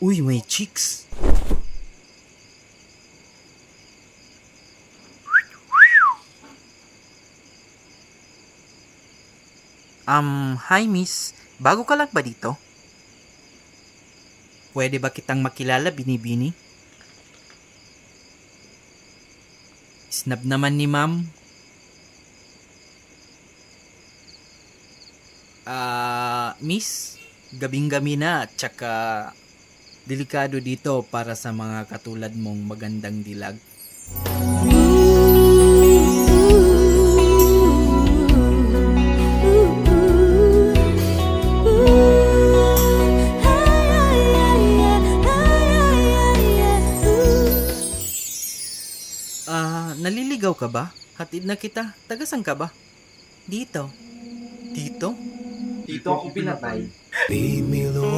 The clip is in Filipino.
Uy, may chicks. Um, hi miss. Bago ka lang ba dito? Pwede ba kitang makilala, Binibini? Snap naman ni ma'am. Ah, miss, gabing-gabi na, tsaka delikado dito para sa mga katulad mong magandang dilag. Ah, naliligaw ka ba? Hatid na kita. Tagasan ka ba? Dito. Dito? Dito ako pinatay.